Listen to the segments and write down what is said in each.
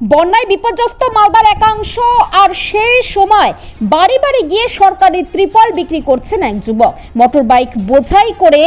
বন্যায় বিপর্যস্ত মালদার একাংশ আর সেই সময় বাড়ি বাড়ি গিয়ে সরকারি ত্রিপল বিক্রি করছেন এক যুবক। মোটর বাইক বোঝাই করে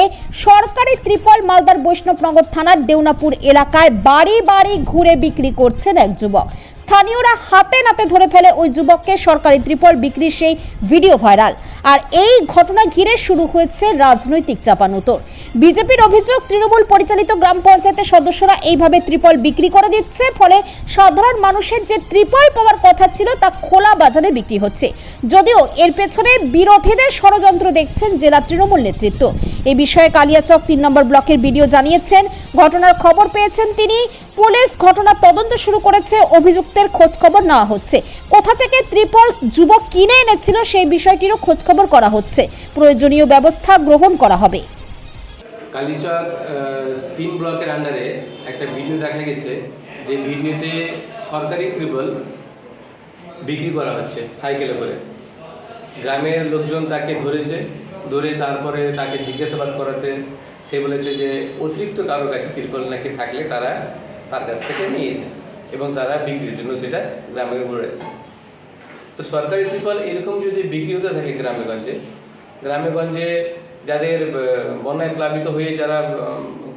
সরকারি ত্রিপল মালদার বৈষ্ণবনগর থানার দেউনাপুর এলাকায় বাড়ি বাড়ি ঘুরে বিক্রি করছেন এক যুবক। স্থানীয়রা হাতে নাতে ধরে ফেলে ওই যুবককে সরকারি ত্রিপল বিক্রির সেই ভিডিও ভাইরাল। আর এই ঘটনা ঘিরে শুরু হয়েছে রাজনৈতিক চাপানুতর। বিজেপির অভিযোগ, তৃণমূল পরিচালিত গ্রাম পঞ্চায়েতের সদস্যরা এইভাবে ত্রিপল বিক্রি করে দিচ্ছে, ফলে সাধারণ মানুষের যে ত্রিপল পাওয়ার কথা ছিল তা খোলা বাজারে বিক্রি হচ্ছে। যদিও এর পেছনে বিরোধীদের ষড়যন্ত্র দেখছেন জেলা তৃণমূল নেতৃত্ব। এ বিষয়ে কালিয়াচক তিন নম্বর ব্লকের ভিডিও জানিয়েছেন, ঘটনার খবর পেয়েছেন তিনি। পুলিশ ঘটনার তদন্ত শুরু করেছে, অভিযুক্তের খোঁজ খবর নেওয়া হচ্ছে। কোথা থেকে ত্রিপল যুবক কিনে এনেছিল সেই বিষয়টিরও খোঁজ খবর করা হচ্ছে। প্রয়োজনীয় ব্যবস্থা গ্রহণ করা হবে। কালীচক তিন ব্লকের আন্ডারে একটা ভিডিও দেখা গেছে। যে ভিডিওতে সরকারি ত্রিপল বিক্রি করা হচ্ছে সাইকেলে করে। গ্রামের লোকজন তাকে ধরেছে, ধরে তারপরে তাকে জিজ্ঞাসাবাদ করাতে সে বলেছে যে, অতিরিক্ত কারোর কাছে ত্রিপল নাকি থাকলে তারা তার কাছ থেকে নিয়েছে এবং তারা বিক্রির জন্য সেটা গ্রামে ঘুরেছে তো সরকারি ত্রিপল এরকম যদি বিক্রি হতে থাকে গ্রামেগঞ্জে গ্রামেগঞ্জে যাদের বন্যায় প্লাবিত হয়ে যারা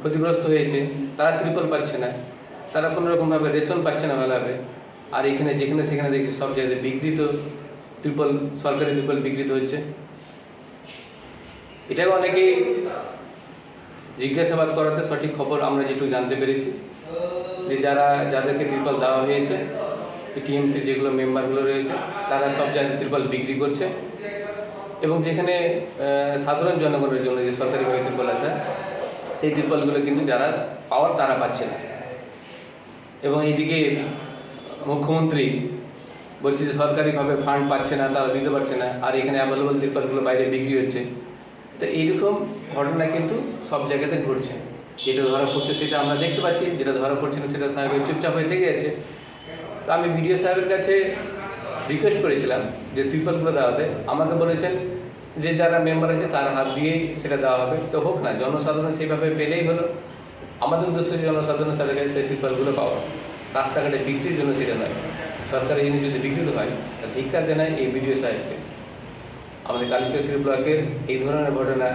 ক্ষতিগ্রস্ত হয়েছে, তারা ত্রিপল পাচ্ছে না। তারা কোনো রকমভাবে রেশন পাচ্ছে না ভালোভাবে। আর এখানে যেখানে সেখানে দেখছি সব জায়গায় বিকৃত, ত্রিপল, সরকারি ত্রিপল বিকৃত হচ্ছে। এটাও অনেকেই জিজ্ঞাসাবাদ করাতে সঠিক খবর আমরা যেটুকু জানতে পেরেছি। যে যারা, যাদেরকে ত্রিপল দেওয়া হয়েছে টিএমসি যেগুলো মেম্বারগুলো রয়েছে, তারা সব জায়গায় ত্রিপল বিক্রি করছে। এবং যেখানে সাধারণ জনগণের জন্য যে সরকারিভাবে ত্রিপল আছে, সেই ত্রিপলগুলো কিন্তু যারা পাওয়ার তারা পাচ্ছে না। এবং এদিকে মুখ্যমন্ত্রী বলছে যে সরকারিভাবে ফান্ড পাচ্ছে না, তারা দিতে পারছে না, আর এখানে অ্যাভেলেবল ত্রিপলগুলো বাইরে বিক্রি হচ্ছে। তো এইরকম ঘটনা কিন্তু সব জায়গাতে ঘটছে। যেটা ধরা পড়ছে সেটা আমরা দেখতে পাচ্ছি, যেটা ধরা পড়ছে না সেটা সাহেবের চুপচাপ হয়ে থেকে যাচ্ছে তো আমি বিডিও সাহেবের কাছে রিকোয়েস্ট করেছিলাম যে ত্রিপলগুলো দেওয়াতে আমাকে বলেছেন যে যারা মেম্বার আছে তার হাত দিয়েই সেটা দেওয়া হবে। তো হোক না, জনসাধারণ সেইভাবে পেলেই হলো। আমাদের উদ্দেশ্য হচ্ছে জনসাধারণের সাথে কাছে সেই ত্রিপলগুলো পাওয়া। রাস্তাঘাটে বিক্রির জন্য সেটা নয়। সরকারি জিনিস যদি বিক্রিত হয় তা ধিক্কার জানায় এই বিডিও সাহেবকে। আমাদের কালীচক্রী ব্লকের এই ধরনের ঘটনা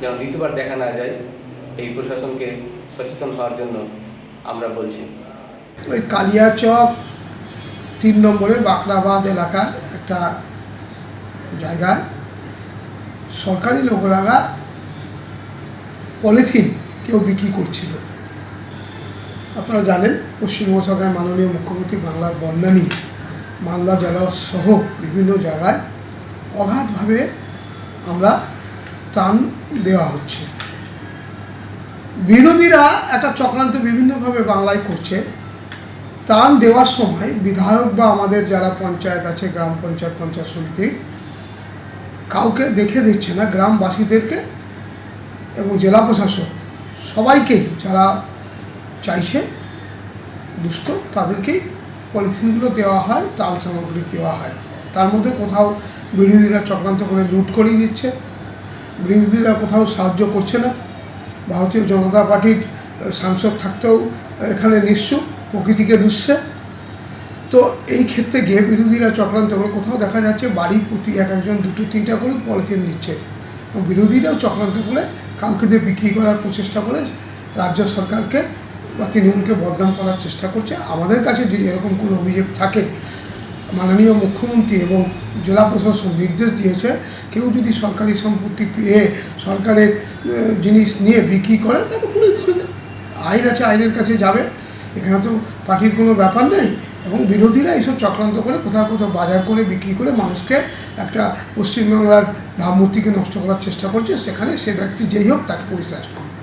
যেন দ্বিতীয়বার দেখা না যায়, এই প্রশাসনকে সচেতন হওয়ার জন্য আমরা বলছি। ওই কালিয়াচক তিন নম্বরের বাকরাবাদ এলাকার একটা জায়গায় সরকারি লোকরা পলিথিন কেউ বিক্রি করছিল। আপনারা জানেন, পশ্চিমবঙ্গ সরকারের মাননীয় মুখ্যমন্ত্রী বাংলার বন্যা নিয়ে মালদা জেলা সহ বিভিন্ন জায়গায় অগাধভাবে আমরা ত্রাণ দেওয়া হচ্ছে। বিরোধীরা একটা চক্রান্ত বিভিন্নভাবে বাংলায় করছে। ত্রাণ দেওয়ার সময় বিধায়ক বা আমাদের যারা পঞ্চায়েত আছে, গ্রাম পঞ্চায়েত পঞ্চায়েত সমিতি, কাউকে দেখে দিচ্ছে না। গ্রামবাসীদেরকে এবং জেলা প্রশাসক সবাইকেই যারা চাইছে, দুস্থ, তাদেরকেই পলিথিনগুলো দেওয়া হয়, তাল সামগ্রী দেওয়া হয়। তার মধ্যে কোথাও বিরোধীরা চক্রান্ত করে লুট করিয়ে দিচ্ছে। বিরোধীরা কোথাও সাহায্য করছে না। ভারতীয় জনতা পার্টির সাংসদ থাকতেও এখানে নিশ্চুপ, প্রকৃতিকে দুষছে। তো এই ক্ষেত্রে গিয়ে বিরোধীরা চক্রান্ত করে কোথাও দেখা যাচ্ছে বাড়ি প্রতি এক একজন, দুটো, তিনটা করে পলিথিন দিচ্ছে এবং বিরোধীরাও চক্রান্ত করে কাউকে দিয়ে বিক্রি করার প্রচেষ্টা করে রাজ্য সরকারকে বা তৃণমূলকে বদনাম করার চেষ্টা করছে। আমাদের কাছে যদি এরকম কোনো অভিযোগ থাকে, মাননীয় মুখ্যমন্ত্রী এবং জেলা প্রশাসন নির্দেশ দিয়েছে, কেউ যদি সরকারি সম্পত্তি পেয়ে সরকারের জিনিস নিয়ে বিক্রি করে তাকে পুলিশ ধরবে আইন আছে, আইনের কাছে যাবে। এখানে তো পার্টির কোনো ব্যাপার নেই। এবং বিরোধীরা এইসব চক্রান্ত করে কোথাও কোথাও বাজার করে, বিক্রি করে মানুষকে একটা পশ্চিমবাংলার ভাবমূর্তিকে নষ্ট করার চেষ্টা করছে। সেখানে সে ব্যক্তি যেই হোক তাকে পুলিশ করবে।